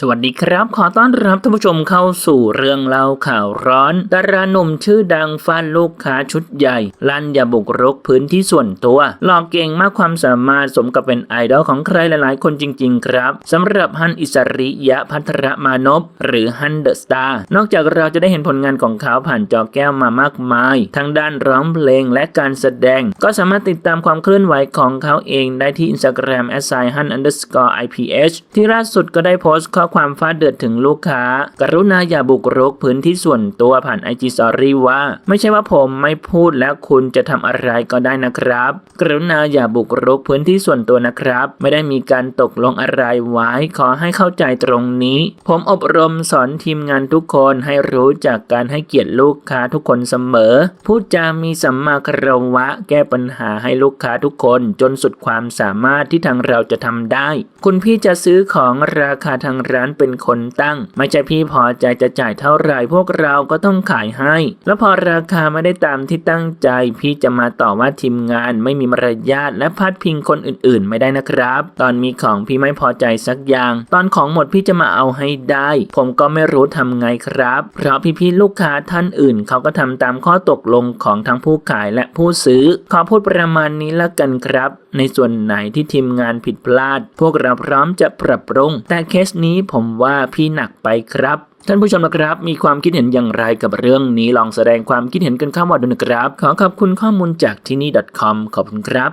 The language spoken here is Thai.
สวัสดีครับ ขอต้อนรับท่านผู้ชมเข้าสู่เรื่องเล่าข่าวร้อน ดาราหนุ่มชื่อดังฟาดลูกค้าชุดใหญ่ ลั่นอย่าบุกรุกพื้นที่ส่วนตัว หลอกเก่งมากความสามารถสมกับเป็นไอดอลของใครหลายๆ คนจริง ๆ ครับสำหรับฮันอิสริยะพัทรมานพหรือฮันเดอะสตาร์นอกจากเราจะได้เห็นผลงานของเขาผ่านจอแก้วมามากมาย ทั้งด้านร้องเพลงและการแสดง ก็สามารถติดตามความเคลื่อนไหวของเขาเองได้ที่ Instagram a s s i h u n underscore iph ที่ล่าสุดก็ได้โพสต์ข้อความฟาดเดือดถึงลูกค้า กรุณาอย่าบุกรุกพื้นที่ส่วนตัวผ่าน IG Story ว่า ไม่ใช่ว่าผมไม่พูดแล้วคุณจะทำอะไรก็ได้นะครับ กรุณาอย่าบุกรุกพื้นที่ส่วนตัวนะครับ ไม่ได้มีการตกลงอะไรไว้ ขอให้เข้าใจตรงนี้ ผมอบรมสอนทีมงานทุกคนให้รู้จักการให้เกียรติลูกค้าทุกคนเสมอ พูดจามีสัมมาคารวะ แก้ปัญหาให้ลูกค้าทุกคน จนสุดความสามารถที่ทางเราจะทำได้ คุณพี่จะซื้อของราคาทางร้านเป็นคนตั้ง ไม่ใช่พี่พอใจจะจ่ายเท่าไหร่พวกเราก็ต้องขายให้ แล้วพอราคาไม่ได้ตามที่ตั้งใจ พี่จะมาต่อว่าทีมงานไม่มีมารยาทและพาดพิงคนอื่นๆ ไม่ได้นะครับ ตอนมีของพี่ไม่พอใจสักอย่าง ตอนของหมดพี่จะมาเอาให้ได้ ผมก็ไม่รู้ทำไงครับ เพราะพี่ๆลูกค้าท่านอื่น เขาก็ทำตามข้อตกลงของทั้งผู้ขายและผู้ซื้อ ขอพูดประมาณนี้ละกันครับ ในส่วนไหนที่ทีมงานผิดพลาด พวกเราพร้อมจะปรับปรุง แต่เคสนี้นี้ผมว่าพี่หนักไปครับท่านผู้ชมนะครับ มีความคิดเห็นอย่างไรกับเรื่องนี้ลองแสดงความคิดเห็นกันเข้ามาดูนะครับ ขอขอบคุณข้อมูลจากที่นี่ .com ขอบคุณครับ